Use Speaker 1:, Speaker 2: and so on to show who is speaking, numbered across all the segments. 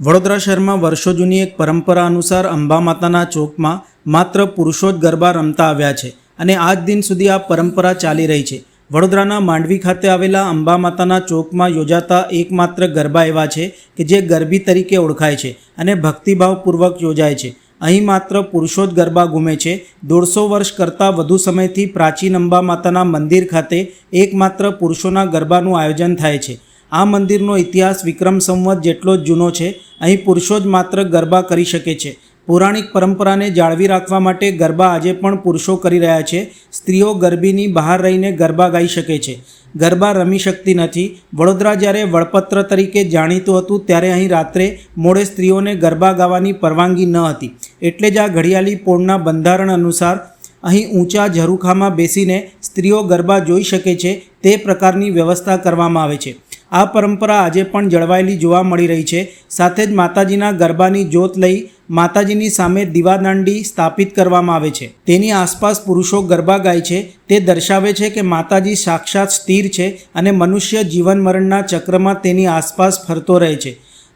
Speaker 1: વડોદરા શહેરમાં વર્ષો જૂની એક પરંપરા અનુસાર અંબા માતાના ચોકમાં માત્ર પુરુષો જ ગરબા રમતા આવ્યા છે અને આજ દિન સુધી આ પરંપરા ચાલી રહી છે. વડોદરાના માંડવી ખાતે આવેલા અંબા માતાના ચોકમાં યોજાતા એકમાત્ર ગરબા એવા છે કે જે ગરબી તરીકે ઓળખાય છે અને ભક્તિભાવપૂર્વક યોજાય છે. અહીં માત્ર પુરુષો જ ગરબા ઘૂમે છે. દોઢસો વર્ષ કરતાં વધુ સમયથી પ્રાચીન અંબા માતાના મંદિર ખાતે એકમાત્ર પુરુષોના ગરબાનું આયોજન થાય છે. આ મંદિરનો ઇતિહાસ વિક્રમ સંવત જેટલો જ જૂનો છે, અહીં પુરુષો જ માત્ર ગરબા કરી શકે છે. પૌરાણિક પરંપરાને જાળવી રાખવા માટે ગરબા આજે પણ પુરુષો કરી રહ્યા છે. સ્ત્રીઓ ગરબીની બહાર રહીને ગરબા ગાઈ શકે છે. ગરબા રમી શકતી નથી. વડોદરા જ્યારે વડપત્ર તરીકે જાણીતું હતું, ત્યારે અહીં રાત્રે મોડે સ્ત્રીઓને ગરબા ગાવાની પરવાનગી ન હતી. એટલે જ આ ઘડિયાળી પોળના બંધારણ અનુસાર અહીં ઊંચા ઝરૂખામાં બેસીને સ્ત્રીઓ ગરબા જોઈ શકે છે, તે પ્રકારની વ્યવસ્થા કરવામાં આવે છે. આ પરંપરા આજે પણ જળવાયેલી જોવા મળી રહી છે. સાથે જ માતાજીના ગરબાની જોત લઈ માતાજીની સામે દીવાદાંડી સ્થાપિત કરવામાં આવે છે. તેની આસપાસ પુરુષો ગરબા ગાય છે. તે દર્શાવે છે કે માતાજી સાક્ષાત સ્થિર છે અને મનુષ્ય જીવન મરણના ચક્રમાં તેની આસપાસ ફરતો રહે છે.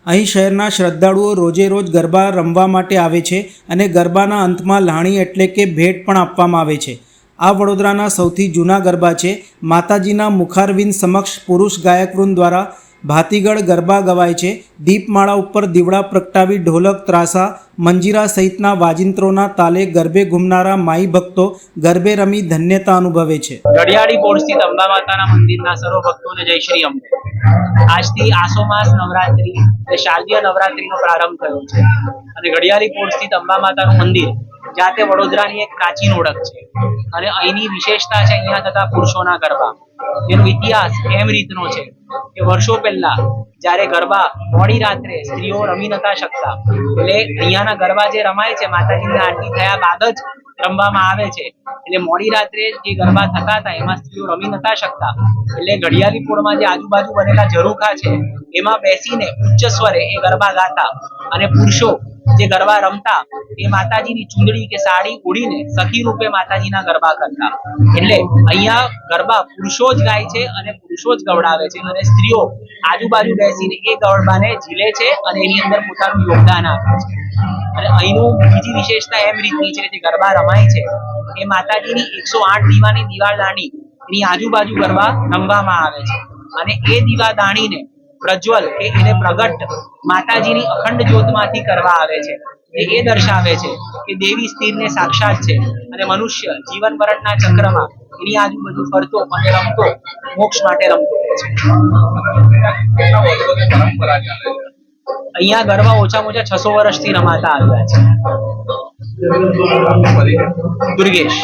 Speaker 1: અહીં શહેરના શ્રદ્ધાળુઓ રોજે રોજ ગરબા રમવા માટે આવે છે અને ગરબાના અંતમાં લાણી એટલે કે ભેટ પણ આપવામાં આવે છે. આ વડોદરાના સૌથી જૂના ગરબા છે માતાજીના મુખારવિંદ સમક્ષ પુરુષ ગાયકવૃંદ દ્વારા ભાતીગળ ગરબા ગવાય છે. દીપમાળા ઉપર દીવડા પ્રગટાવી ઢોલક ત્રાસા, મંજીરા સહિતના વાજિંત્રોના તાલે ગરબે ઘૂમનારા માઈ ભક્તો ગરબે રમી ધન્યતા અનુભવે છે.
Speaker 2: બોર્ડ સ્થિત અંબા માતાના મંદિરના સર્વ ભક્તોને જય શ્રી અંબે આજથી આસો માસ નવરાત્રી શારદીય નવરાત્રીનો પ્રારંભ થયો છે. અને બોર્ડ સ્થિત અંબા માતાનું મંદિર જાતે વડોદરાની એક પ્રાચીન ઓળખ છે. અને અહીંની વિશેષતા છે અહીંયા થતા પુરુષોના ગરબા. એનો ઇતિહાસ એમ રીતનો છે કે વર્ષો પહેલા જ્યારે ગરબા મોડી રાત્રે સ્ત્રીઓ રમી નતા શકતા, એટલે અહીંયાના ગરબા જે રમાય છે, માતાજીની આરતી થયા બાદ જ રમવામાં આવે છે. એટલે મોડી રાત્રે જે ગરબા થતા હતા, એમાં સ્ત્રીઓ રમી નતા શકતા. એટલે ઘડિયાળી પોળમાં જે આજુબાજુ બનેલા ઝરૂખા છે, એમાં બેસીને ઉચ્ચ સ્વરે એ ગરબા ગાતા અને પુરુષો જે ગરબા રમતા, એ માતાજીની ચૂંદડી કે સાડી ઉડીને સખી રૂપે માતાજીના ગરબા કરતા. એટલે અહીંયા ગરબા પુરુષો જ ગાય છે અને પુરુષો જ ગવડાવે છે અને સ્ત્રીઓ આજુબાજુ બેસીને એ ગરબાને ઝીલે છે અને એની અંદર પોતાનું યોગદાન આપે છે. અને અહીંનું બીજી વિશેષતા એમ રીતની છે જે ગરબા રમાય છે, એ માતાજીની એકસો આઠ દીવાની દીવાદાણી એની આજુબાજુ ગરબા રમવામાં આવે છે. અને એ દીવાદાણીને પ્રજ્વલ કે એને પ્રગટ માતાજીની અખંડ જ્યોતમાંથી કરવા આવે છે. એ દર્શાવે છે કે દેવી સ્થિરને સાક્ષાત છે અને મનુષ્ય જીવન મરણના ચક્રમાં એની આજુબાજુ ફરતો અને રમતો મોક્ષ માટે રમતો અહીંયા ગરબા ઓછામાં ઓછા છસો વર્ષથી રમાતા આવ્યા છે. દુર્ગેશ.